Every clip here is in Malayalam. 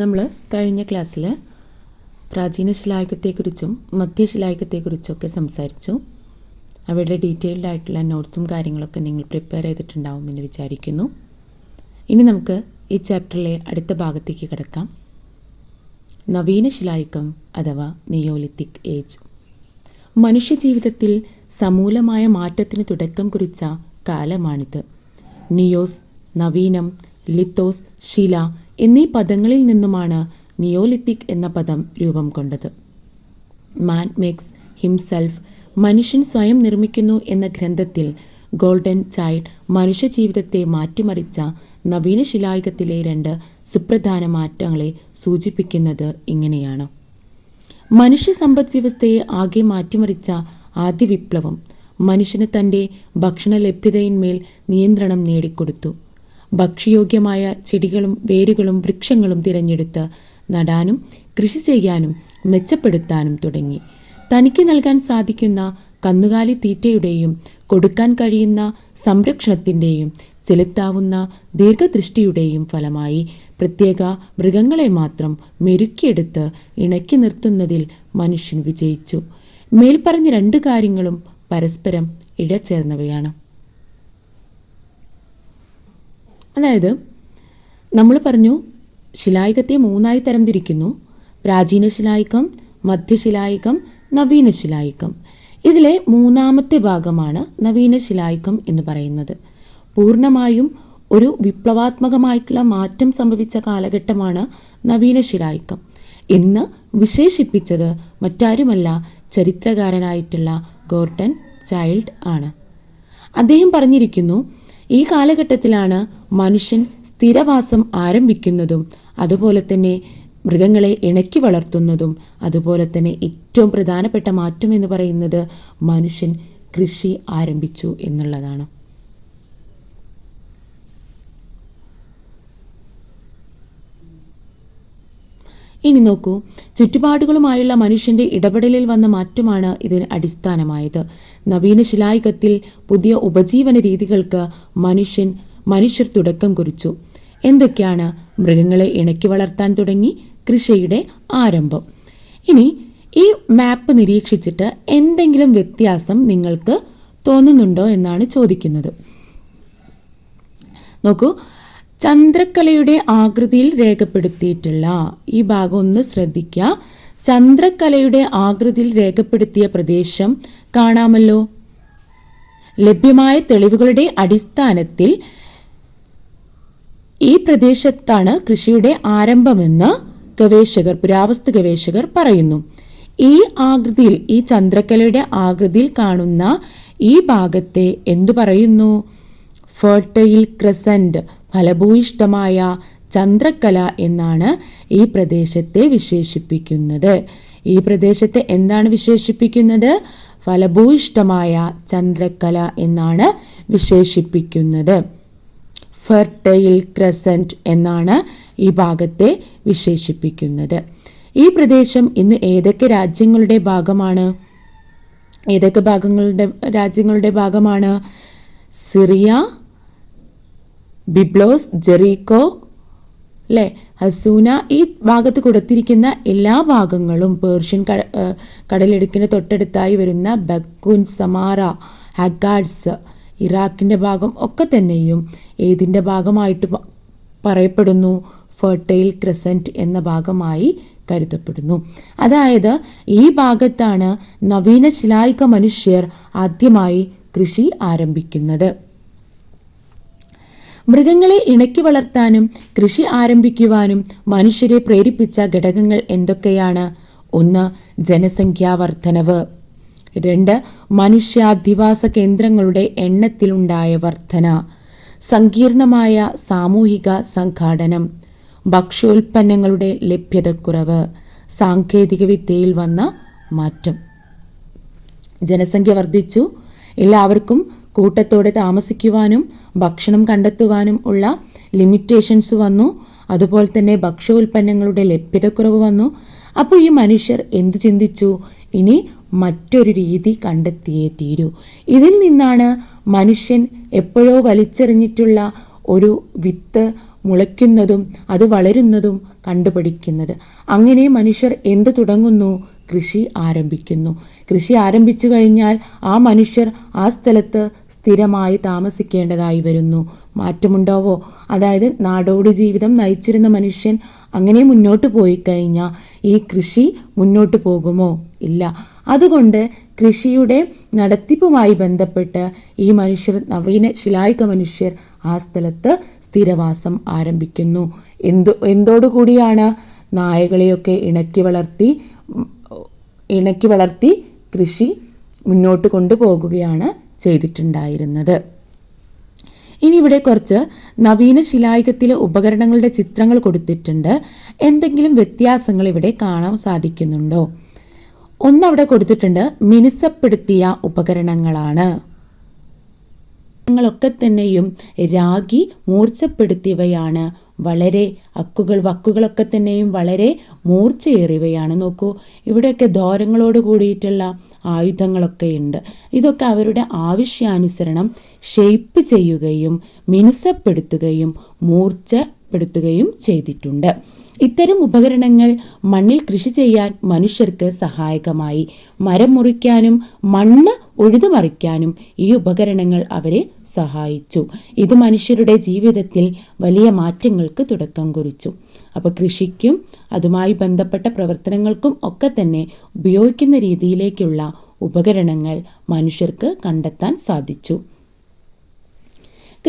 നമ്മൾ കഴിഞ്ഞ ക്ലാസ്സിൽ പ്രാചീന ശിലായുഗത്തെക്കുറിച്ചും മധ്യശിലായുഗത്തെക്കുറിച്ചൊക്കെ സംസാരിച്ചു. അവയുടെ ഡീറ്റെയിൽഡ് ആയിട്ടുള്ള നോട്ട്സും കാര്യങ്ങളൊക്കെ നിങ്ങൾ പ്രിപ്പയർ ചെയ്തിട്ടുണ്ടാവുമെന്ന് വിചാരിക്കുന്നു. ഇനി നമുക്ക് ഈ ചാപ്റ്ററിലെ അടുത്ത ഭാഗത്തേക്ക് കിടക്കാം. നവീന ശിലായുഗം അഥവാ നിയോലിത്തിക് ഏജ്. മനുഷ്യജീവിതത്തിൽ സമൂലമായ മാറ്റത്തിന് തുടക്കം കുറിച്ച കാലമാണിത്. നിയോസ് നവീനം ലിത്തോസ് ശില എന്നീ പദങ്ങളിൽ നിന്നുമാണ് നിയോലിത്തിക് എന്ന പദം രൂപം കൊണ്ടത്. മാൻ മേക്സ് ഹിംസെൽഫ് മനുഷ്യൻ സ്വയം നിർമ്മിക്കുന്നു എന്ന ഗ്രന്ഥത്തിൽ ഗോൾഡൻ ചൈൽഡ് മനുഷ്യജീവിതത്തെ മാറ്റിമറിച്ച നവീന ശിലായുഗത്തിലെ രണ്ട് സുപ്രധാന മാറ്റങ്ങളെ സൂചിപ്പിക്കുന്നത് ഇങ്ങനെയാണ്. മനുഷ്യ സമ്പദ് വ്യവസ്ഥയെ ആകെ മാറ്റിമറിച്ച ആദ്യ വിപ്ലവം മനുഷ്യന് തന്റെ ഭക്ഷണ ലഭ്യതയിന്മേൽ നിയന്ത്രണം നേടിക്കൊടുത്തു. ഭക്ഷ്യയോഗ്യമായ ചെടികളും വേരുകളും വൃക്ഷങ്ങളും തിരഞ്ഞെടുത്ത് നടാനും കൃഷി ചെയ്യാനും മെച്ചപ്പെടുത്താനും തുടങ്ങി. തനിക്ക് നൽകാൻ സാധിക്കുന്ന കന്നുകാലി തീറ്റയുടെയും കൊടുക്കാൻ കഴിയുന്ന സംരക്ഷണത്തിന്റെയും ചെലുത്താവുന്ന ദീർഘദൃഷ്ടിയുടെയും ഫലമായി പ്രത്യേക മൃഗങ്ങളെ മാത്രം മെരുക്കിയെടുത്ത് ഇണക്കി നിർത്തുന്നതിൽ മനുഷ്യൻ വിജയിച്ചു. മേൽപ്പറഞ്ഞ രണ്ട് കാര്യങ്ങളും പരസ്പരം ഇഴചേർന്നവയാണ്. അതായത് നമ്മൾ പറഞ്ഞു ശിലായുഗത്തെ മൂന്നായി തരംതിരിക്കുന്നു. പ്രാചീന ശിലായുഗം മധ്യശിലായുഗം നവീന ശിലായുഗം. ഇതിലെ മൂന്നാമത്തെ ഭാഗമാണ് നവീന ശിലായുഗം എന്ന് പറയുന്നത്. പൂർണമായും ഒരു വിപ്ലവാത്മകമായിട്ടുള്ള മാറ്റം സംഭവിച്ച കാലഘട്ടമാണ് നവീന ശിലായുഗം. ഇന്ന് വിശേഷിപ്പിച്ചത് മറ്റാരുമല്ല ചരിത്രകാരനായിട്ടുള്ള ഗോർട്ടൻ ചൈൽഡ് ആണ്. അദ്ദേഹം പറഞ്ഞിരിക്കുന്നു ഈ കാലഘട്ടത്തിലാണ് മനുഷ്യൻ സ്ഥിരവാസം ആരംഭിക്കുന്നതും അതുപോലെ തന്നെ മൃഗങ്ങളെ ഇണക്കി വളർത്തുന്നതും അതുപോലെ തന്നെ ഏറ്റവും പ്രധാനപ്പെട്ട മാറ്റം എന്ന് പറയുന്നത് മനുഷ്യൻ കൃഷി ആരംഭിച്ചു എന്നുള്ളതാണ്. ഇനി നോക്കൂ ചുറ്റുപാടുകളുമായുള്ള മനുഷ്യന്റെ ഇടപെടലിൽ വന്ന മാറ്റമാണ് ഇതിന് അടിസ്ഥാനമായത്. നവീന ശിലായുഗത്തിൽ പുതിയ ഉപജീവന രീതികൾക്ക് മനുഷ്യൻ മനുഷ്യർ തുടക്കം കുറിച്ചു. എന്തൊക്കെയാണ് മൃഗങ്ങളെ ഇണക്കി വളർത്താൻ തുടങ്ങി? കൃഷിയുടെ ആരംഭം. ഇനി ഈ മാപ്പ് നിരീക്ഷിച്ചിട്ട് എന്തെങ്കിലും വ്യത്യാസം നിങ്ങൾക്ക് തോന്നുന്നുണ്ടോ എന്നാണ് ചോദിക്കുന്നത്. നോക്കൂ ചന്ദ്രക്കലയുടെ ആകൃതിയിൽ രേഖപ്പെടുത്തിയിട്ടുള്ള ഈ ഭാഗം ഒന്ന് ശ്രദ്ധിക്കുക. ചന്ദ്രക്കലയുടെ ആകൃതിയിൽ രേഖപ്പെടുത്തിയ പ്രദേശം കാണാമല്ലോ. ലഭ്യമായ തെളിവുകളുടെ അടിസ്ഥാനത്തിൽ ഈ പ്രദേശത്താണ് കൃഷിയുടെ ആരംഭമെന്ന് ഗവേഷകർ പുരാവസ്തു ഗവേഷകർ പറയുന്നു. ഈ ആകൃതിയിൽ ഈ ചന്ദ്രക്കലയുടെ ആകൃതിയിൽ കാണുന്ന ഈ ഭാഗത്തെ എന്തു പറയുന്നു? ഫെർട്ടൈൽ ക്രസന്റ് ഫലഭൂയിഷ്ടമായ ചന്ദ്രക്കല എന്നാണ് ഈ പ്രദേശത്തെ വിശേഷിപ്പിക്കുന്നത്. ഈ പ്രദേശത്തെ എന്താണ് വിശേഷിപ്പിക്കുന്നത്? ഫലഭൂയിഷ്ടമായ ചന്ദ്രക്കല എന്നാണ് വിശേഷിപ്പിക്കുന്നത്. ഫെർട്ടൈൽ ക്രസന്റ് എന്നാണ് ഈ ഭാഗത്തെ വിശേഷിപ്പിക്കുന്നത്. ഈ പ്രദേശം ഇന്ന് ഏതൊക്കെ രാജ്യങ്ങളുടെ ഭാഗമാണ്? ഏതൊക്കെ ഭാഗങ്ങളുടെ രാജ്യങ്ങളുടെ ഭാഗമാണ്? സിറിയ ബിബ്ലോസ് ജെറീക്കോ അല്ലേ ഹസൂന ഈ ഭാഗത്ത് കൊടുത്തിരിക്കുന്ന എല്ലാ ഭാഗങ്ങളും പേർഷ്യൻ കടലിടുക്കിന് തൊട്ടടുത്തായി വരുന്ന ബക്കുൻ സമാറ ഹഗാഡ്സ് ഇറാഖിന്റെ ഭാഗം ഒക്കെ തന്നെയും ഏതിന്റെ ഭാഗമായിട്ട് പറയപ്പെടുന്നു? ഫെർട്ടൈൽ ക്രസന്റ് എന്ന ഭാഗമായി കരുതപ്പെടുന്നു. അതായത് ഈ ഭാഗത്താണ് നവീന ശിലായിക മനുഷ്യർ ആദ്യമായി കൃഷി ആരംഭിക്കുന്നത്. മൃഗങ്ങളെ ഇണക്കി വളർത്താനും കൃഷി ആരംഭിക്കുവാനും മനുഷ്യരെ പ്രേരിപ്പിച്ച ഘടകങ്ങൾ എന്തൊക്കെയാണ്? ഒന്ന് ജനസംഖ്യാ വർധനവ് രണ്ട് മനുഷ്യാധിവാസ കേന്ദ്രങ്ങളുടെ എണ്ണത്തിലുണ്ടായ വർധന സങ്കീർണമായ സാമൂഹിക സംഘാടനം. ഭക്ഷ്യോൽപ്പന്നങ്ങളുടെ ലഭ്യതക്കുറവ്. സാങ്കേതികവിദ്യയിൽ വന്ന മാറ്റം. ജനസംഖ്യ വർദ്ധിച്ചു. എല്ലാവർക്കും കൂട്ടത്തോടെ താമസിക്കുവാനും ഭക്ഷണം കണ്ടെത്തുവാനും ഉള്ള ലിമിറ്റേഷൻസ് വന്നു. അതുപോലെ തന്നെ ഭക്ഷ്യോൽപ്പന്നങ്ങളുടെ ലഭ്യതക്കുറവ് വന്നു. അപ്പോൾ ഈ മനുഷ്യർ എന്തു ചിന്തിച്ചു? ഇനി മറ്റൊരു രീതി കണ്ടെത്തിയേ തീരൂ. ഇതിൽ നിന്നാണ് മനുഷ്യൻ എപ്പോഴോ വലിച്ചെറിഞ്ഞിട്ടുള്ള ഒരു വിത്ത് മുളയ്ക്കുന്നതും അത് വളരുന്നതും കണ്ടുപിടിക്കുന്നത്. അങ്ങനെ മനുഷ്യർ എന്ത് തുടങ്ങുന്നു? കൃഷി ആരംഭിക്കുന്നു. കൃഷി ആരംഭിച്ചു കഴിഞ്ഞാൽ ആ മനുഷ്യർ ആ സ്ഥലത്ത് സ്ഥിരമായി താമസിക്കേണ്ടതായി വരുന്നു. മാറ്റമുണ്ടാവോ? അതായത് നാടോടി ജീവിതം നയിച്ചിരുന്ന മനുഷ്യൻ അങ്ങനെ മുന്നോട്ട് പോയി കഴിഞ്ഞാൽ ഈ കൃഷി മുന്നോട്ട് പോകുമോ? ഇല്ല. അതുകൊണ്ട് കൃഷിയുടെ നടത്തിപ്പുമായി ബന്ധപ്പെട്ട് ഈ മനുഷ്യർ നവീന ശിലായുക മനുഷ്യർ ആ സ്ഥലത്ത് സ്ഥിരവാസം ആരംഭിക്കുന്നു. എന്തു എന്തോടുകൂടിയാണ് നായകളെയൊക്കെ ഇണക്കി വളർത്തി ഇണക്കി വളർത്തി കൃഷി മുന്നോട്ട് കൊണ്ടുപോകുകയാണ് ചെയ്തിട്ടുണ്ടായിരുന്നത്. ഇനി ഇവിടെ കുറച്ച് നവീന ശിലായുഗത്തിലെ ഉപകരണങ്ങളുടെ ചിത്രങ്ങൾ കൊടുത്തിട്ടുണ്ട്. എന്തെങ്കിലും വ്യത്യാസങ്ങൾ ഇവിടെ കാണാൻ സാധിക്കുന്നുണ്ടോ? ഒന്നവിടെ കൊടുത്തിട്ടുണ്ട് മിനുസപ്പെടുത്തിയ ഉപകരണങ്ങളാണ്. ങ്ങളൊക്കെ തന്നെയും രാഗി മൂർച്ചപ്പെടുത്തിയവയാണ്. വളരെ അക്കുകൾ വക്കുകളൊക്കെ തന്നെയും വളരെ മൂർച്ചയേറിയവയാണ്. നോക്കൂ ഇവിടെയൊക്കെ ദ്വാരങ്ങളോട് കൂടിയിട്ടുള്ള ആയുധങ്ങളൊക്കെ ഉണ്ട്. ഇതൊക്കെ അവരുടെ ആവശ്യാനുസരണം ഷേപ്പ് ചെയ്യുകയും മിനുസപ്പെടുത്തുകയും മൂർച്ചപ്പെടുത്തുകയും ചെയ്തിട്ടുണ്ട്. ഇത്തരം ഉപകരണങ്ങൾ മണ്ണിൽ കൃഷി ചെയ്യാൻ മനുഷ്യർക്ക് സഹായകമായി. മരം മുറിക്കാനും മണ്ണ് ഉഴുതുമറിക്കാനും ഈ ഉപകരണങ്ങൾ അവരെ സഹായിച്ചു. ഇത് മനുഷ്യരുടെ ജീവിതത്തിൽ വലിയ മാറ്റങ്ങൾക്ക് തുടക്കം കുറിച്ചു. അപ്പോൾ കൃഷിക്കും അതുമായി ബന്ധപ്പെട്ട പ്രവർത്തനങ്ങൾക്കും ഒക്കെ തന്നെ ഉപയോഗിക്കുന്ന രീതിയിലേക്കുള്ള ഉപകരണങ്ങൾ മനുഷ്യർക്ക് കണ്ടെത്താൻ സാധിച്ചു.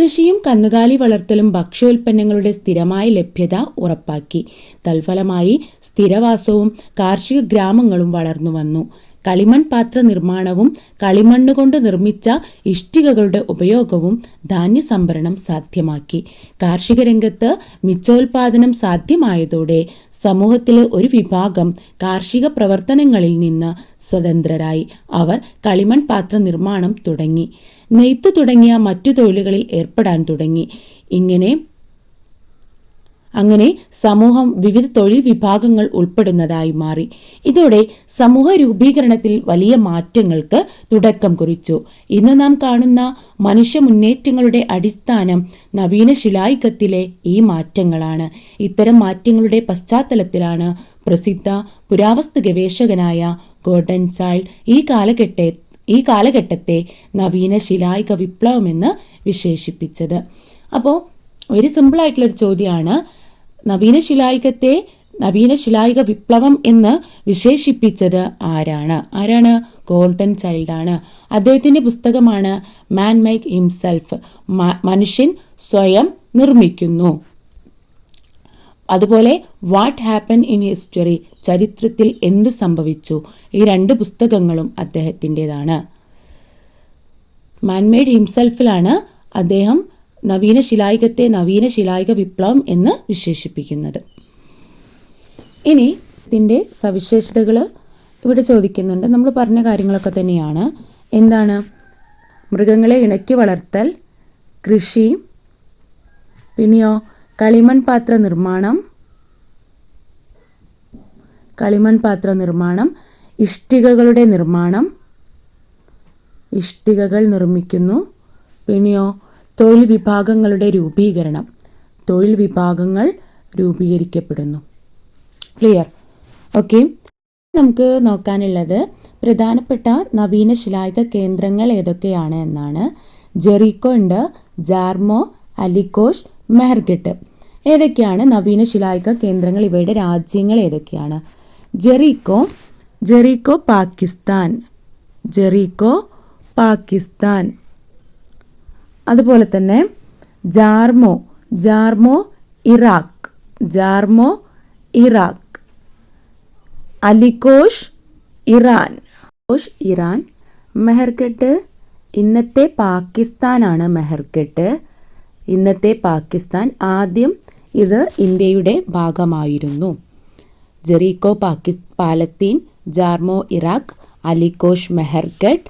കൃഷിയും കന്നുകാലി വളർത്തലും ഭക്ഷ്യോൽപ്പന്നങ്ങളുടെ സ്ഥിരമായ ലഭ്യത ഉറപ്പാക്കി. തൽഫലമായി സ്ഥിരവാസവും കാർഷിക ഗ്രാമങ്ങളും വളർന്നു വന്നു. കളിമൺ പാത്ര നിർമ്മാണവും കളിമണ്ണ് കൊണ്ട് നിർമ്മിച്ച ഇഷ്ടികകളുടെ ഉപയോഗവും ധാന്യ സംഭരണം സാധ്യമാക്കി. കാർഷിക രംഗത്ത് മിച്ചോൽപാദനം സാധ്യമായതോടെ സമൂഹത്തിലെ ഒരു വിഭാഗം കാർഷിക പ്രവർത്തനങ്ങളിൽ നിന്ന് സ്വതന്ത്രരായി. അവർ കളിമൺ പാത്ര നിർമ്മാണം തുടങ്ങി. നെയ്ത്ത് തുടങ്ങിയ മറ്റു തൊഴിലുകളിൽ ഏർപ്പെടാൻ തുടങ്ങി. ഇങ്ങനെ അങ്ങനെ സമൂഹം വിവിധ തൊഴിൽ വിഭാഗങ്ങൾ ഉൾപ്പെടുന്നതായി മാറി. ഇതോടെ സമൂഹ രൂപീകരണത്തിൽ വലിയ മാറ്റങ്ങൾക്ക് തുടക്കം കുറിച്ചു. ഇന്ന് നാം കാണുന്ന മനുഷ്യ മുന്നേറ്റങ്ങളുടെ അടിസ്ഥാനം നവീന ശിലായുഗത്തിലെ ഈ മാറ്റങ്ങളാണ്. ഇത്തരം മാറ്റങ്ങളുടെ പശ്ചാത്തലത്തിലാണ് പ്രസിദ്ധ പുരാവസ്തു ഗവേഷകനായ ഗോർഡൻ സാൾ ഈ കാലഘട്ട ഈ കാലഘട്ടത്തെ നവീന ശിലായുഗ വിപ്ലവമെന്ന് വിശേഷിപ്പിച്ചത്. അപ്പോൾ വെരി സിമ്പിൾ ആയിട്ടുള്ളൊരു ചോദ്യമാണ് നവീന ശിലായുഗത്തെ നവീന ശിലായുഗ വിപ്ലവം എന്ന് വിശേഷിപ്പിച്ചത് ആരാണ്? ആരാണ്? ഗോൾഡൻ ചൈൽഡാണ് അദ്ദേഹത്തിന്റെ പുസ്തകമാണ് മാൻ മേക്ക് ഹിംസെൽഫ് മനുഷ്യൻ സ്വയം നിർമ്മിക്കുന്നു. അതുപോലെ വാട്ട് ഹാപ്പൻ ഇൻ ഹിസ്റ്ററി ചരിത്രത്തിൽ എന്ത് സംഭവിച്ചു? ഈ രണ്ട് പുസ്തകങ്ങളും അദ്ദേഹത്തിന്റെതാണ്. മാൻമേഡ് ഹിംസെൽഫിലാണ് അദ്ദേഹം നവീന ശിലായുഗത്തെ നവീന ശിലായുഗ വിപ്ലവം എന്ന് വിശേഷിപ്പിക്കുന്നത്. ഇനി ഇതിന്റെ സവിശേഷതകൾ ഇവിടെ ചോദിക്കുന്നുണ്ട്. നമ്മൾ പറഞ്ഞ കാര്യങ്ങളൊക്കെ തന്നെയാണ്. എന്താണ്? മൃഗങ്ങളെ ഇണക്കി വളർത്തൽ കൃഷി പിന്നെയോ കളിമൺ പാത്ര നിർമ്മാണം കളിമൺ പാത്ര നിർമ്മാണം ഇഷ്ടികകളുടെ നിർമ്മാണം ഇഷ്ടികകൾ നിർമ്മിക്കുന്നു പിന്നെയോ തൊഴിൽ വിഭാഗങ്ങളുടെ രൂപീകരണം. തൊഴിൽ വിഭാഗങ്ങൾ രൂപീകരിക്കപ്പെടുന്നു. ക്ലിയർ ഓക്കെ നമുക്ക് നോക്കാനുള്ളത് പ്രധാനപ്പെട്ട നവീന ശിലായുഗ കേന്ദ്രങ്ങൾ ഏതൊക്കെയാണ് എന്നാണ്. ജെറീക്കോ ഉണ്ട് ജാർമോ അലിക്കോഷ് മെഹർഗട്ട്. ഏതൊക്കെയാണ് നവീന ശിലായുഗ കേന്ദ്രങ്ങൾ? ഇവയുടെ രാജ്യങ്ങൾ ഏതൊക്കെയാണ്? Jericho Jericho Pakistan. Jericho Pakistan. അതുപോലെ തന്നെ Jarmo Jarmo Iraq Jarmo Iraq. Ali Kosh Iran. Kosh Iran. Mehrgarh ഇന്നത്തെ പാകിസ്ഥാനാണ് മെഹർഗട്ട് ഇന്നത്തെ പാകിസ്ഥാൻ ആദ്യം ഇത് ഇന്ത്യയുടെ ഭാഗമായിരുന്നു. Jericho പാകിസ് Palestine Jarmo Iraq Ali Kosh Mehrgarh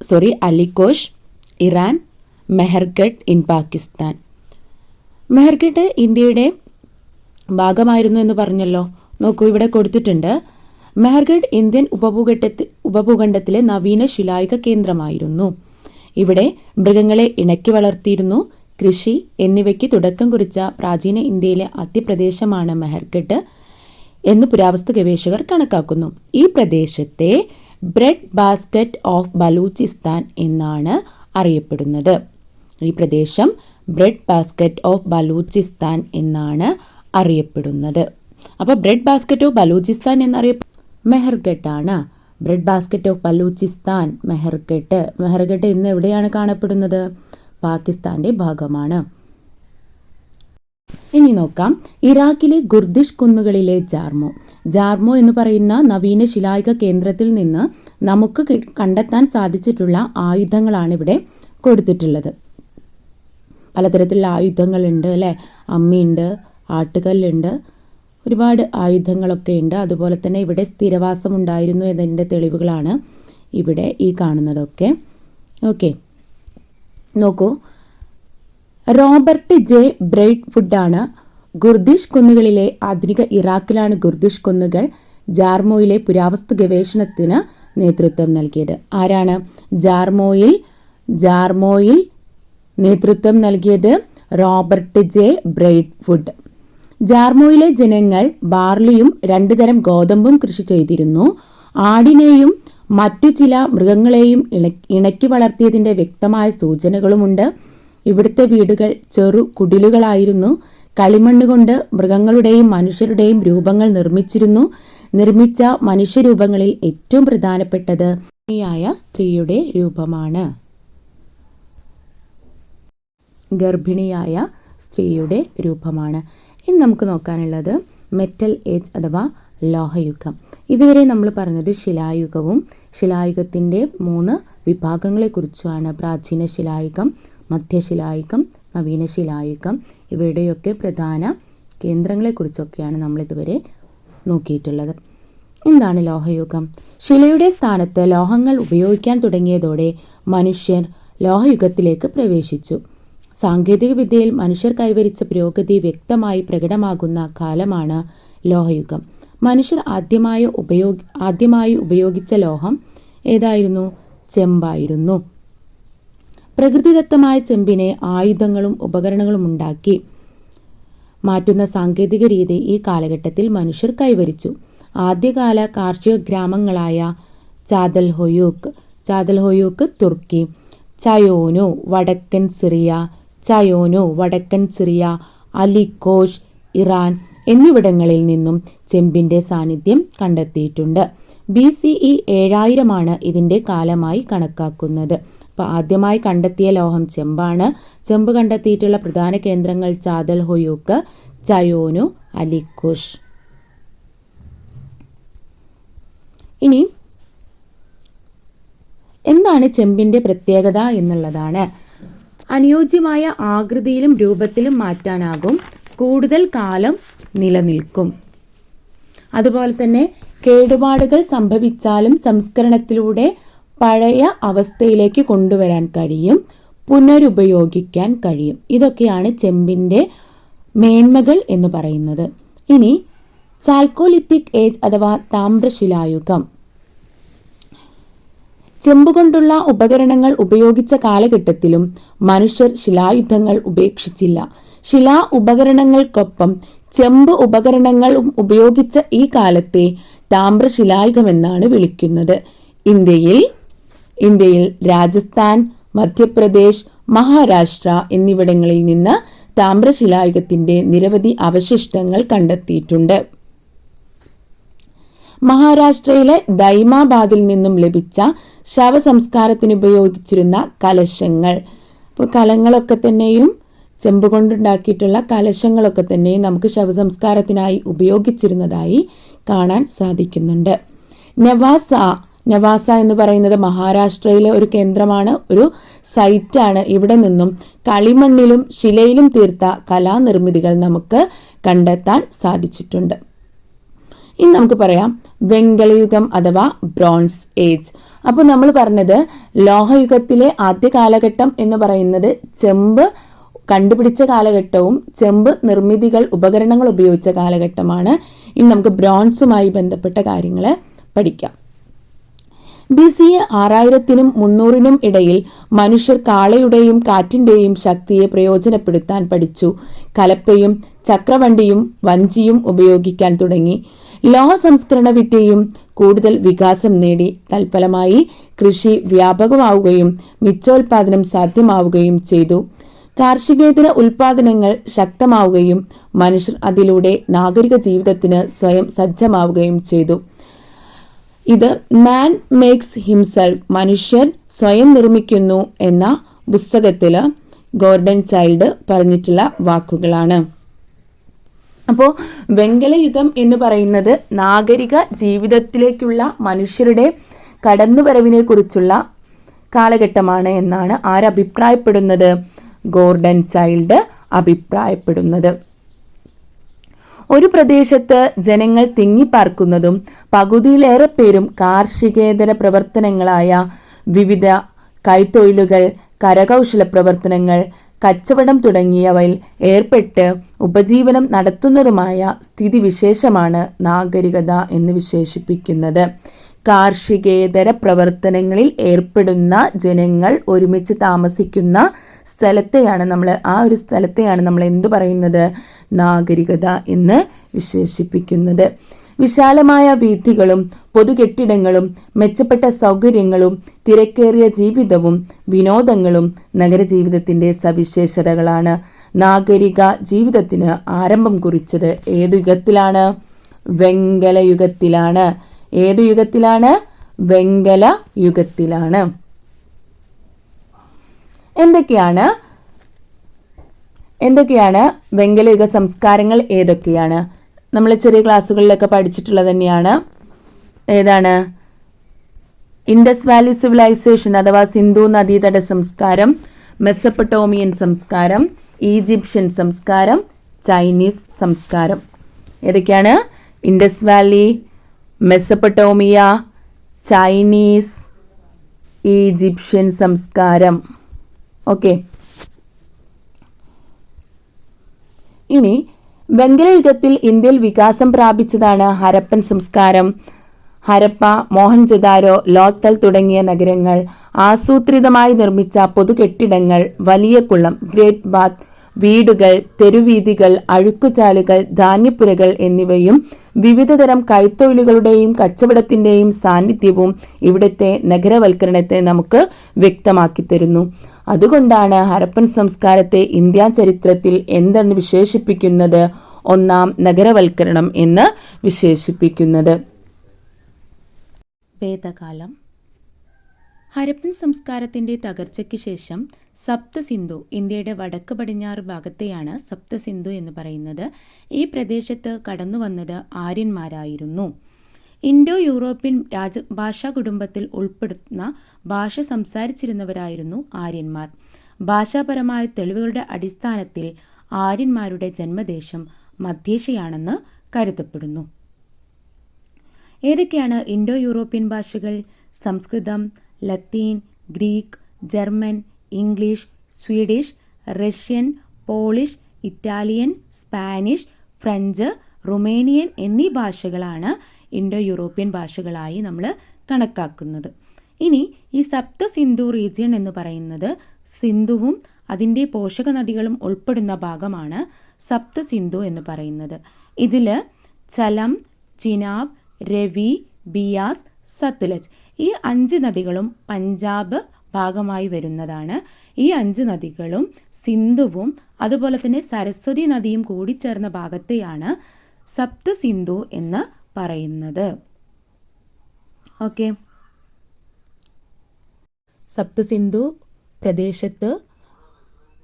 sorry Ali Kosh Iran Mehrgarh in Pakistan. Mehrgarh ഇന്ത്യയുടെ ഭാഗമായിരുന്നു എന്ന് പറഞ്ഞല്ലോ. നോക്കൂ ഇവിടെ കൊടുത്തിട്ടുണ്ട്. മെഹർഗഡ് ഇന്ത്യൻ ഉപഭൂഖണ്ഡത്തിൽ ഉപഭൂഖണ്ഡത്തിലെ നവീന ശിലായുഗ കേന്ദ്രമായിരുന്നു. ഇവിടെ മൃഗങ്ങളെ ഇണക്കി വളർത്തിയിരുന്നു. കൃഷി എന്നിവയ്ക്ക് തുടക്കം കുറിച്ച പ്രാചീന ഇന്ത്യയിലെ അത്യപ്രദേശമാണ് മെഹർഗഡ് എന്ന് പുരാവസ്തു ഗവേഷകർ കണക്കാക്കുന്നു. ഈ പ്രദേശത്തെ ബ്രെഡ് ബാസ്ക്കറ്റ് ഓഫ് ബലൂചിസ്ഥാൻ എന്നാണ് അറിയപ്പെടുന്നത്. ഈ പ്രദേശം ബ്രെഡ് ബാസ്ക്കറ്റ് ഓഫ് ബലൂചിസ്ഥാൻ എന്നാണ് അറിയപ്പെടുന്നത്. അപ്പോൾ ബ്രെഡ് ബാസ്ക്കറ്റ് ഓഫ് ബലൂചിസ്ഥാൻ എന്നറിയ മെഹർഗട്ടാണ് bread basket of Baluchistan Mehrgarh Mehrgarh ഇന്ന് എവിടെയാണ് കാണപ്പെടുന്നത്? പാകിസ്ഥാന്റെ ഭാഗമാണ്. ഇനി നോക്കാം. ഇറാഖിലെ ഗുർദിഷ് കുന്നുകളിലെ ജാർമോ. ജാർമോ എന്ന് പറയുന്ന നവീന ശിലായുഗ കേന്ദ്രത്തിൽ നിന്ന് നമുക്ക് കണ്ടെത്താൻ സാധിച്ചിട്ടുള്ള ആയുധങ്ങളാണ് ഇവിടെ കൊടുത്തിട്ടുള്ളത്. പലതരത്തിലുള്ള ആയുധങ്ങളുണ്ട് അല്ലേ? അമ്മിയുണ്ട് ആട്ടുകല്ലുണ്ട്. ഒരുപാട് ആയുധങ്ങളൊക്കെ ഉണ്ട്. അതുപോലെ തന്നെ ഇവിടെ സ്ഥിരവാസം ഉണ്ടായിരുന്നു എന്നതിന്റെ തെളിവുകളാണ് ഇവിടെ ഈ കാണുന്നതൊക്കെ. ഓക്കെ. നോക്കൂ. Robert J. ബ്രൈറ്റ് ഫുഡാണ് ഗുർദിഷ് കുന്നുകളിലെ ആധുനിക ഇറാഖിലാണ് ഗുർദിഷ് കുന്നുകൾ ജാർമോയിലെ പുരാവസ്തു ഗവേഷണത്തിന് നേതൃത്വം നൽകിയത്. ആരാണ്? ജാർമോയിൽ ജാർമോയിൽ നേതൃത്വം നൽകിയത് റോബർട്ട് ജെ. ബ്രൈഡ്വുഡ്. ജാർമോയിലെ ജനങ്ങൾ ബാർലിയും രണ്ടു തരം ഗോതമ്പും കൃഷി ചെയ്തിരുന്നു. ആടിനെയും മറ്റു ചില മൃഗങ്ങളെയും ഇണക്കി വളർത്തിയതിന്റെ വ്യക്തമായ സൂചനകളുമുണ്ട്. ഇവിടുത്തെ വീടുകൾ ചെറു കുടിലുകളായിരുന്നു. കളിമണ്ണ് കൊണ്ട് മൃഗങ്ങളുടെയും മനുഷ്യരുടെയും രൂപങ്ങൾ നിർമ്മിച്ചിരുന്നു. നിർമ്മിച്ച മനുഷ്യരൂപങ്ങളിൽ ഏറ്റവും പ്രധാനപ്പെട്ടത് സ്ത്രീയുടെ രൂപമാണ്. ഗർഭിണിയായ സ്ത്രീയുടെ രൂപമാണ്. ഇനി നമുക്ക് നോക്കാനുള്ളത് മെറ്റൽ ഏജ് അഥവാ ലോഹയുഗം. ഇതുവരെ നമ്മൾ പറഞ്ഞത് ശിലായുഗവും ശിലായുഗത്തിന്റെ മൂന്ന് വിഭാഗങ്ങളെക്കുറിച്ചുമാണ്. പ്രാചീന ശിലായുഗം മധ്യശിലായുഗം നവീന ശിലായുഗം ഇവയുടെയൊക്കെ പ്രധാന കേന്ദ്രങ്ങളെക്കുറിച്ചൊക്കെയാണ് നമ്മളിതുവരെ നോക്കിയിട്ടുള്ളത്. എന്താണ് ലോഹയുഗം? ശിലയുടെ സ്ഥാനത്ത് ലോഹങ്ങൾ ഉപയോഗിക്കാൻ തുടങ്ങിയതോടെ മനുഷ്യർ ലോഹയുഗത്തിലേക്ക് പ്രവേശിച്ചു. സാങ്കേതിക വിദ്യയിൽ മനുഷ്യർ കൈവരിച്ച പുരോഗതി വ്യക്തമായി പ്രകടമാകുന്ന കാലമാണ് ലോഹയുഗം. മനുഷ്യർ ആദ്യമായി ഉപയോഗ ആദ്യമായി ഉപയോഗിച്ച ലോഹം ഏതായിരുന്നു? ചെമ്പായിരുന്നു. പ്രകൃതിദത്തമായ ചെമ്പിനെ ആയുധങ്ങളും ഉപകരണങ്ങളും ഉണ്ടാക്കി മാറ്റുന്ന സാങ്കേതിക രീതി ഈ കാലഘട്ടത്തിൽ മനുഷ്യർ കൈവരിച്ചു. ആദ്യകാല കാർഷിക ഗ്രാമങ്ങളായ ചാദൽ ഹൊയൂക്ക് ചാദൽ ഹൊയൂക്ക് തുർക്കി ചയോനു വടക്കൻ സിറിയ ചയോനു വടക്കൻ സിറിയ അലിക്കോഷ് ഇറാൻ എന്നിവിടങ്ങളിൽ നിന്നും ചെമ്പിന്റെ സാന്നിധ്യം കണ്ടെത്തിയിട്ടുണ്ട്. ബി സി ഇ ഏഴായിരമാണ് ഇതിന്റെ കാലമായി കണക്കാക്കുന്നത്. അപ്പോൾ ആദ്യമായി കണ്ടെത്തിയ ലോഹം ചെമ്പാണ്. ചെമ്പ് കണ്ടെത്തിയിട്ടുള്ള പ്രധാന കേന്ദ്രങ്ങൾ ചാദൽ ഹൊയൂക്ക് ചയോനു അലിക്കുഷ് ഇനി എന്താണ് ചെമ്പിന്റെ പ്രത്യേകത എന്നുള്ളതാണ്. അനുയോജ്യമായ ആകൃതിയിലും രൂപത്തിലും മാറ്റാനാകും. കൂടുതൽ കാലം നിലനിൽക്കും. അതുപോലെ തന്നെ കേടുപാടുകൾ സംഭവിച്ചാലും സംസ്കരണത്തിലൂടെ പഴയ അവസ്ഥയിലേക്ക് കൊണ്ടുവരാൻ കഴിയും. പുനരുപയോഗിക്കാൻ കഴിയും. ഇതൊക്കെയാണ് ചെമ്പിന്റെ മേന്മകൾ എന്ന് പറയുന്നത്. ഇനി ചാൽക്കോലിത്തിക് ഏജ് അഥവാ താമ്രശിലായുഗം. ചെമ്പ് കൊണ്ടുള്ള ഉപകരണങ്ങൾ ഉപയോഗിച്ച കാലഘട്ടത്തിലും മനുഷ്യർ ശിലായുധങ്ങൾ ഉപേക്ഷിച്ചില്ല. ശിലാ ഉപകരണങ്ങൾക്കൊപ്പം ചെമ്പ് ഉപകരണങ്ങളും ഉപയോഗിച്ച ഈ കാലത്തെ താമ്രശിലായുഗമെന്നാണ് വിളിക്കുന്നത്. ഇന്ത്യയിൽ ഇന്ത്യയിൽ രാജസ്ഥാൻ മധ്യപ്രദേശ് മഹാരാഷ്ട്ര എന്നിവിടങ്ങളിൽ നിന്ന് താമ്രശിലായുഗത്തിന്റെ നിരവധി അവശിഷ്ടങ്ങൾ കണ്ടെത്തിയിട്ടുണ്ട്. മഹാരാഷ്ട്രയിലെ ദൈമാബാദിൽ നിന്നും ലഭിച്ച ശവസംസ്കാരത്തിന് ഉപയോഗിച്ചിരുന്ന കലശങ്ങൾ. ഇപ്പോൾ കലങ്ങളൊക്കെ തന്നെയും ചെമ്പ് കൊണ്ടുണ്ടാക്കിയിട്ടുള്ള കലശങ്ങളൊക്കെ തന്നെയും നമുക്ക് ശവസംസ്കാരത്തിനായി ഉപയോഗിച്ചിരുന്നതായി കാണാൻ സാധിക്കുന്നുണ്ട്. നവാസ നവാസ എന്ന് പറയുന്നത് മഹാരാഷ്ട്രയിലെ ഒരു കേന്ദ്രമാണ് ഒരു സൈറ്റാണ്. ഇവിടെ നിന്നും കളിമണ്ണിലും ശിലയിലും തീർത്ത കലാനിർമ്മിതികൾ നമുക്ക് കണ്ടെത്താൻ സാധിച്ചിട്ടുണ്ട്. ഇനി നമുക്ക് പറയാം വെങ്കലയുഗം അഥവാ ബ്രോൺസ് ഏജ് അപ്പോൾ നമ്മൾ പറഞ്ഞത് ലോഹയുഗത്തിലെ ആദ്യ കാലഘട്ടം എന്ന് പറയുന്നത് ചെമ്പ് കണ്ടുപിടിച്ച കാലഘട്ടവും ചെമ്പ് നിർമ്മിതികൾ ഉപകരണങ്ങൾ ഉപയോഗിച്ച കാലഘട്ടമാണ്. ഇനി നമുക്ക് ബ്രോൺസുമായി ബന്ധപ്പെട്ട കാര്യങ്ങൾ പഠിക്കാം. ബി സി എ ആറായിരത്തിനും മുന്നൂറിനും ഇടയിൽ മനുഷ്യർ കാളയുടെയും കാറ്റിന്റെയും ശക്തിയെ പ്രയോജനപ്പെടുത്താൻ പഠിച്ചു. കലപ്പയും ചക്രവണ്ടിയും വഞ്ചിയും ഉപയോഗിക്കാൻ തുടങ്ങി. ലോഹ സംസ്കരണ വിദ്യയും കൂടുതൽ വികാസം നേടി തൽഫലമായി കൃഷി വ്യാപകമാവുകയും മിച്ചോൽപാദനം സാധ്യമാവുകയും ചെയ്തു. കാർഷികേതര ഉൽപാദനങ്ങൾ ശക്തമാവുകയും മനുഷ്യർ അതിലൂടെ നാഗരിക ജീവിതത്തിന് സ്വയം സജ്ജമാവുകയും ചെയ്തു. ഇത് മാൻ മേക്സ് ഹിംസെൽഫ് മനുഷ്യൻ സ്വയം നിർമ്മിക്കുന്നു എന്ന പുസ്തകത്തിൽ ഗോർഡൻ ചൈൽഡ് പറഞ്ഞിട്ടുള്ള വാക്കുകളാണ്. അപ്പോൾ വെങ്കലയുഗം എന്ന് പറയുന്നത് നാഗരിക ജീവിതത്തിലേക്കുള്ള മനുഷ്യരുടെ കടന്നുവരവിനെ കുറിച്ചുള്ള കാലഘട്ടമാണ് എന്നാണ് ആരഭിപ്രായപ്പെടുന്നത് ഗോർഡൻ ചൈൽഡ് അഭിപ്രായപ്പെടുന്നത്. ഒരു പ്രദേശത്ത് ജനങ്ങൾ തിങ്ങിപ്പാർക്കുന്നതും പകുതിയിലേറെ പേരും കാർഷികേതര പ്രവർത്തനങ്ങളായ വിവിധ കൈത്തൊഴിലുകൾ കരകൗശല പ്രവർത്തനങ്ങൾ കച്ചവടം തുടങ്ങിയവയിൽ ഏർപ്പെട്ട് ഉപജീവനം നടത്തുന്നതുമായ സ്ഥിതിവിശേഷമാണ് നാഗരികത എന്ന് വിശേഷിപ്പിക്കുന്നത്. കാർഷികേതര പ്രവർത്തനങ്ങളിൽ ഏർപ്പെടുന്ന ജനങ്ങൾ ഒരുമിച്ച് താമസിക്കുന്ന സ്ഥലത്തെയാണ് നമ്മൾ ആ ഒരു സ്ഥലത്തെയാണ് നമ്മൾ എന്തു പറയുന്നത്? നാഗരികത എന്ന് വിശേഷിപ്പിക്കുന്നത്. വിശാലമായ വീഥികളും പൊതുകെട്ടിടങ്ങളും മെച്ചപ്പെട്ട സൗകര്യങ്ങളും തിരക്കേറിയ ജീവിതവും വിനോദങ്ങളും നഗരജീവിതത്തിന്റെ സവിശേഷതകളാണ്. നാഗരിക ജീവിതത്തിന് ആരംഭം കുറിച്ചത് ഏതു യുഗത്തിലാണ്? വെങ്കല യുഗത്തിലാണ്. ഏതു യുഗത്തിലാണ്? വെങ്കല യുഗത്തിലാണ്. എന്തൊക്കെയാണ്? എന്തൊക്കെയാണ്? വെങ്കലയുഗ സംസ്കാരങ്ങൾ ഏതൊക്കെയാണ്? നമ്മൾ ചെറിയ ക്ലാസ്സുകളിലൊക്കെ പഠിച്ചിട്ടുള്ളത് തന്നെയാണ്. ഏതാണ്? ഇൻഡസ് വാലി സിവിലൈസേഷൻ അഥവാ സിന്ധു നദീതട സംസ്കാരം മെസ്സപ്പട്ടോമിയൻ സംസ്കാരം ഈജിപ്ഷ്യൻ സംസ്കാരം ചൈനീസ് സംസ്കാരം. ഏതൊക്കെയാണ്? Indus valley Mesopotamia Chinese Egyptian സംസ്കാരം. ഓക്കെ. ഇനി വെങ്കലയുഗത്തിൽ ഇന്ത്യയിൽ വികാസം പ്രാപിച്ചതാണ് ഹരപ്പൻ സംസ്കാരം. ഹരപ്പ മോഹൻജദാരോ ലോത്തൽ തുടങ്ങിയ നഗരങ്ങൾ ആസൂത്രിതമായി നിർമ്മിച്ച പൊതുകെട്ടിടങ്ങൾ വലിയ കുളം ഗ്രേറ്റ് ബാത്ത് വീടുകൾ തെരുവീതികൾ അഴുക്കുചാലുകൾ ധാന്യപ്പുരകൾ എന്നിവയും വിവിധതരം കൈത്തൊഴിലുകളുടെയും കച്ചവടത്തിന്റെയും സാന്നിധ്യവും ഇവിടുത്തെ നഗരവൽക്കരണത്തെ നമുക്ക് വ്യക്തമാക്കി തരുന്നു. അതുകൊണ്ടാണ് ഹരപ്പൻ സംസ്കാരത്തെ ഇന്ത്യ ചരിത്രത്തിൽ എന്തെന്ന് വിശേഷിപ്പിക്കുന്നത്? ഒന്നാം നഗരവൽക്കരണം എന്ന് വിശേഷിപ്പിക്കുന്നത്. വേദകാലം. ഹരപ്പൻ സംസ്കാരത്തിന്റെ തകർച്ചയ്ക്ക് ശേഷം സപ്തസിന്ധു ഇന്ത്യയുടെ വടക്ക് പടിഞ്ഞാറ് ഭാഗത്തെയാണ് സപ്തസിന്ധു എന്ന് പറയുന്നത്. ഈ പ്രദേശത്ത് കടന്നു വന്നത് ആര്യന്മാരായിരുന്നു. ഇൻഡോ യൂറോപ്യൻ രാജ ഭാഷാ കുടുംബത്തിൽ ഉൾപ്പെടുന്ന ഭാഷ സംസാരിച്ചിരുന്നവരായിരുന്നു ആര്യന്മാർ. ഭാഷാപരമായ തെളിവുകളുടെ അടിസ്ഥാനത്തിൽ ആര്യന്മാരുടെ ജന്മദേശം മധ്യേഷ്യയാണെന്ന് കരുതപ്പെടുന്നു. ഏതൊക്കെയാണ് ഇൻഡോ യൂറോപ്യൻ ഭാഷകൾ? Sanskrit Latin Greek German English Swedish Russian Polish Italian Spanish French Romanian എന്നീ ഭാഷകളാണ് ഇൻഡോ യൂറോപ്യൻ ഭാഷകളായി നമ്മൾ കണക്കാക്കുന്നത്. ഇനി ഈ സപ്ത സിന്ധു റീജിയൻ എന്ന് പറയുന്നത് സിന്ധുവും അതിന്റെ പോഷക നദികളും ഉൾപ്പെടുന്ന ഭാഗമാണ് സപ്ത സിന്ധു എന്ന് പറയുന്നത്. ഇതിൽ ചലം ചിനാബ് രവി ബിയാസ് സത്ലജ് ഈ അഞ്ച് നദികളും പഞ്ചാബ് ഭാഗമായി വരുന്നതാണ്. ഈ അഞ്ച് നദികളും സിന്ധുവും അതുപോലെ തന്നെ സരസ്വതി നദിയും കൂടിച്ചേർന്ന ഭാഗത്തെയാണ് സപ്ത സിന്ധു എന്ന് പറയുന്നത്. ഓക്കെ. സപ്തസിന്ധു പ്രദേശത്ത്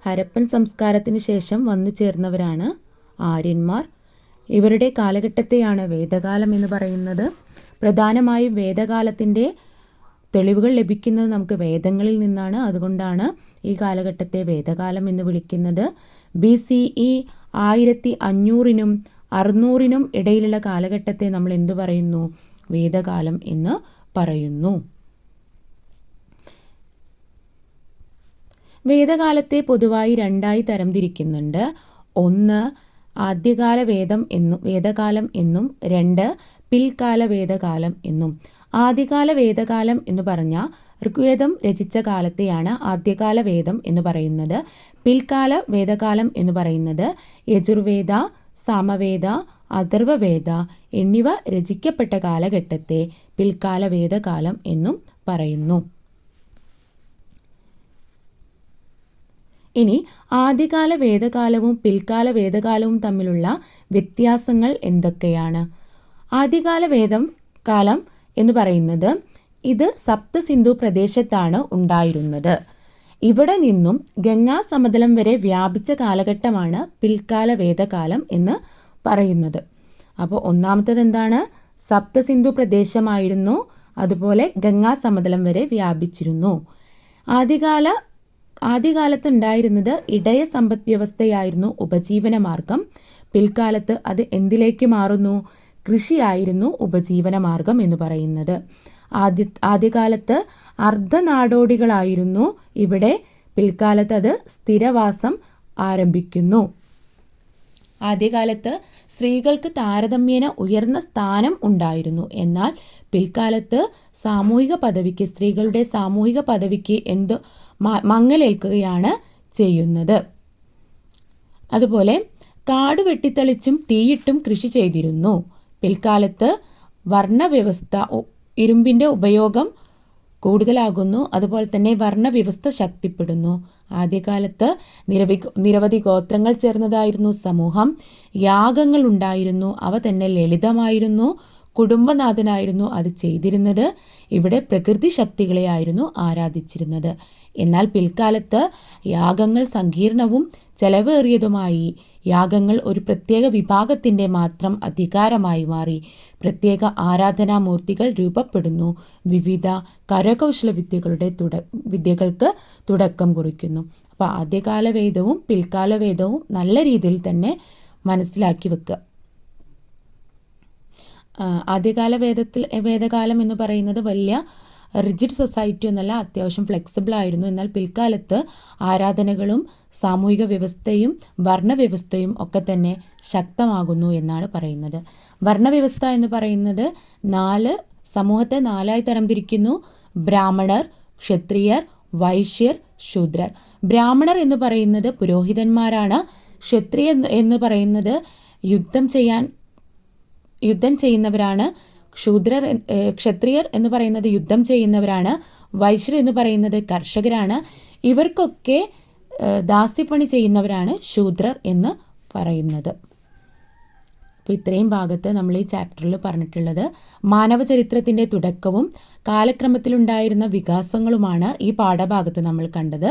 ഹരപ്പൻ സംസ്കാരത്തിന് ശേഷം വന്നു ചേർന്നവരാണ് ആര്യന്മാർ. ഇവരുടെ കാലഘട്ടത്തെയാണ് വേദകാലം എന്ന് പറയുന്നത്. പ്രധാനമായും വേദകാലത്തിന്റെ തെളിവുകൾ ലഭിക്കുന്നത് നമുക്ക് വേദങ്ങളിൽ നിന്നാണ്. അതുകൊണ്ടാണ് ഈ കാലഘട്ടത്തെ വേദകാലം എന്ന് വിളിക്കുന്നത്. ബി സി ഇ ആയിരത്തി അഞ്ഞൂറിനും അറുന്നൂറിനും ഇടയിലുള്ള കാലഘട്ടത്തെ നമ്മൾ എന്തു പറയുന്നു? വേദകാലം എന്ന് പറയുന്നു. വേദകാലത്തെ പൊതുവായി രണ്ടായി തരംതിരിക്കുന്നുണ്ട്. ഒന്ന് ആദ്യകാല വേദം എന്നും വേദകാലം എന്നും രണ്ട് പിൽക്കാല വേദകാലം എന്നും ആദ്യകാല വേദകാലം എന്ന് പറഞ്ഞ ഋഗ്വേദം രചിച്ച കാലത്തെയാണ് ആദ്യകാല വേദം എന്ന് പറയുന്നത്. പിൽക്കാല വേദകാലം എന്ന് പറയുന്നത് യജുർവേദ സാമവേദ അഥർവവേദ എന്നിവ രചിക്കപ്പെട്ട കാലഘട്ടത്തെ പിൽക്കാല വേദകാലം എന്നും പറയുന്നു. ഇനി ആദ്യകാല വേദകാലവും പിൽക്കാല വേദകാലവും തമ്മിലുള്ള വ്യത്യാസങ്ങൾ എന്തൊക്കെയാണ്? ആദ്യകാല വേദം കാലം എന്ന് പറയുന്നത് ഇത് സപ്ത സിന്ധു പ്രദേശത്താണ് ഉണ്ടായിരുന്നത്. ഇവിടെ നിന്നും ഗംഗാ സമതലം വരെ വ്യാപിച്ച കാലഘട്ടമാണ് പിൽക്കാല വേദകാലം എന്ന് പറയുന്നത്. അപ്പോൾ ഒന്നാമത്തത് എന്താണ്? സപ്തസിന്ധു പ്രദേശമായിരുന്നു. അതുപോലെ ഗംഗാ സമതലം വരെ വ്യാപിച്ചിരുന്നു. ആദ്യകാല ആദ്യകാലത്ത് ഉണ്ടായിരുന്നത് ഇടയ സമ്പദ് വ്യവസ്ഥയായിരുന്നു ഉപജീവന മാർഗം പിൽക്കാലത്ത് അത് എന്തിലേക്ക് മാറുന്നു? കൃഷിയായിരുന്നു ഉപജീവന മാർഗം എന്ന് പറയുന്നത്. ആദ്യ ആദ്യകാലത്ത് അർദ്ധനാടോടികളായിരുന്നു ഇവിടെ. പിൽക്കാലത്ത് അത് സ്ഥിരവാസം ആരംഭിക്കുന്നു. ആദ്യകാലത്ത് സ്ത്രീകൾക്ക് താരതമ്യേന ഉയർന്ന സ്ഥാനം ഉണ്ടായിരുന്നു. എന്നാൽ പിൽക്കാലത്ത് സാമൂഹിക പദവിക്ക് സ്ത്രീകളുടെ സാമൂഹിക പദവിക്ക് എന്ത് മങ്ങലേൽക്കുകയാണ് ചെയ്യുന്നത്. അതുപോലെ കാട് വെട്ടിത്തെളിച്ചും തീയിട്ടും കൃഷി ചെയ്തിരുന്നു. പിൽക്കാലത്ത് വർണവ്യവസ്ഥ ഇരുമ്പിന്റെ ഉപയോഗം കൂടുതലാകുന്നു. അതുപോലെ തന്നെ വർണവ്യവസ്ഥ ശക്തിപ്പെടുന്നു. ആദ്യകാലത്ത് നിരവധി നിരവധി ഗോത്രങ്ങൾ ചേർന്നതായിരുന്നു സമൂഹം. യാഗങ്ങൾ ഉണ്ടായിരുന്നു. അവ തന്നെ ലളിതമായിരുന്നു. കുടുംബനാഥനായിരുന്നു അത് ചെയ്തിരുന്നത്. ഇവിടെ പ്രകൃതി ശക്തികളെയായിരുന്നു ആരാധിച്ചിരുന്നത്. എന്നാൽ പിൽക്കാലത്ത് യാഗങ്ങൾ സങ്കീർണവും ചെലവേറിയതുമായി. യാഗങ്ങൾ ഒരു പ്രത്യേക വിഭാഗത്തിന്റെ മാത്രം അധികാരമായി മാറി. പ്രത്യേക ആരാധനാമൂർത്തികൾ രൂപപ്പെടുന്നു. വിവിധ കരകൗശല വിദ്യകളുടെ തുട വിദ്യകൾക്ക് തുടക്കം കുറിക്കുന്നു. അപ്പോൾ ആദ്യകാല വേദവും പിൽക്കാല വേദവും നല്ല രീതിയിൽ തന്നെ മനസ്സിലാക്കി വെക്കുക ആദ്യകാല വേദത്തിൽ വേദകാലം എന്ന് പറയുന്നത് വലിയ റിജിഡ് സൊസൈറ്റി ഒന്നല്ല അത്യാവശ്യം ഫ്ലെക്സിബിൾ ആയിരുന്നു. എന്നാൽ പിൽക്കാലത്ത് ആരാധനകളും സാമൂഹിക വ്യവസ്ഥയും വർണവ്യവസ്ഥയും ഒക്കെ തന്നെ ശക്തമാകുന്നു എന്നാണ് പറയുന്നത്. വർണവ്യവസ്ഥ എന്ന് പറയുന്നത് നാല് സമൂഹത്തെ നാലായി തരംതിരിക്കുന്നു. ബ്രാഹ്മണർ ക്ഷത്രിയർ വൈശ്യർ ശൂദ്രർ. ബ്രാഹ്മണർ എന്ന് പറയുന്നത് പുരോഹിതന്മാരാണ്. ക്ഷത്രിയ എന്ന് പറയുന്നത് യുദ്ധം ചെയ്യാൻ യുദ്ധം ചെയ്യുന്നവരാണ്. ക്ഷൂദ്രർ ക്ഷത്രിയർ എന്ന് പറയുന്നത് യുദ്ധം ചെയ്യുന്നവരാണ്. വൈശ്യർ എന്ന് പറയുന്നത് കർഷകരാണ്. ഇവർക്കൊക്കെ ദാസ്യപ്പണി ചെയ്യുന്നവരാണ് ശൂദ്രർ എന്ന് പറയുന്നത്. അപ്പോൾ ഇത്രയും ഭാഗത്ത് നമ്മൾ ഈ ചാപ്റ്ററിൽ പറഞ്ഞിട്ടുള്ളത് മാനവചരിത്രത്തിന്റെ തുടക്കവും കാലക്രമത്തിലുണ്ടായിരുന്ന വികാസങ്ങളുമാണ് ഈ പാഠഭാഗത്ത് നമ്മൾ കണ്ടത്.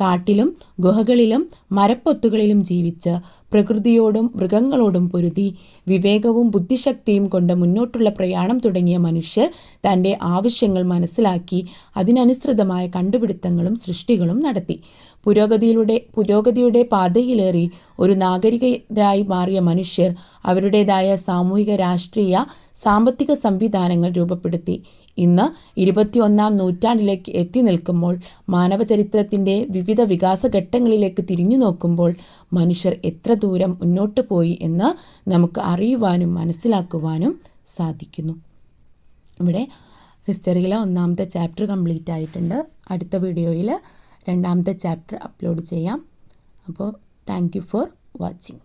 കാട്ടിലും ഗുഹകളിലും മരപ്പൊത്തുകളിലും ജീവിച്ച് പ്രകൃതിയോടും മൃഗങ്ങളോടും പൊരുതി വിവേകവും ബുദ്ധിശക്തിയും കൊണ്ട് മുന്നോട്ടുള്ള പ്രയാണം തുടങ്ങിയ മനുഷ്യർ തന്റെ ആവശ്യങ്ങൾ മനസ്സിലാക്കി അതിനനുസൃതമായ കണ്ടുപിടുത്തങ്ങളും സൃഷ്ടികളും നടത്തി. പുരോഗതിയിലൂടെ പുരോഗതിയുടെ പാതയിലേറി ഒരു നാഗരികരായി മാറിയ മനുഷ്യർ അവരുടേതായ സാമൂഹിക രാഷ്ട്രീയ സാമ്പത്തിക സംവിധാനങ്ങൾ രൂപപ്പെടുത്തി. ഇന്ന് ഇരുപത്തിയൊന്നാം നൂറ്റാണ്ടിലേക്ക് എത്തി നിൽക്കുമ്പോൾ മാനവചരിത്രത്തിന്റെ വിവിധ വികാസഘട്ടങ്ങളിലേക്ക് തിരിഞ്ഞു നോക്കുമ്പോൾ മനുഷ്യർ എത്ര ദൂരം മുന്നോട്ട് പോയി എന്ന് നമുക്ക് അറിയുവാനും മനസ്സിലാക്കുവാനും സാധിക്കുന്നു. ഇവിടെ ഹിസ്റ്ററിയിലെ ഒന്നാമത്തെ ചാപ്റ്റർ കംപ്ലീറ്റ് ആയിട്ടുണ്ട് അടുത്ത വീഡിയോയിൽ രണ്ടാമത്തെ ചാപ്റ്റർ അപ്ലോഡ് ചെയ്യാം. അപ്പോൾ താങ്ക് യു ഫോർ വാച്ചിങ്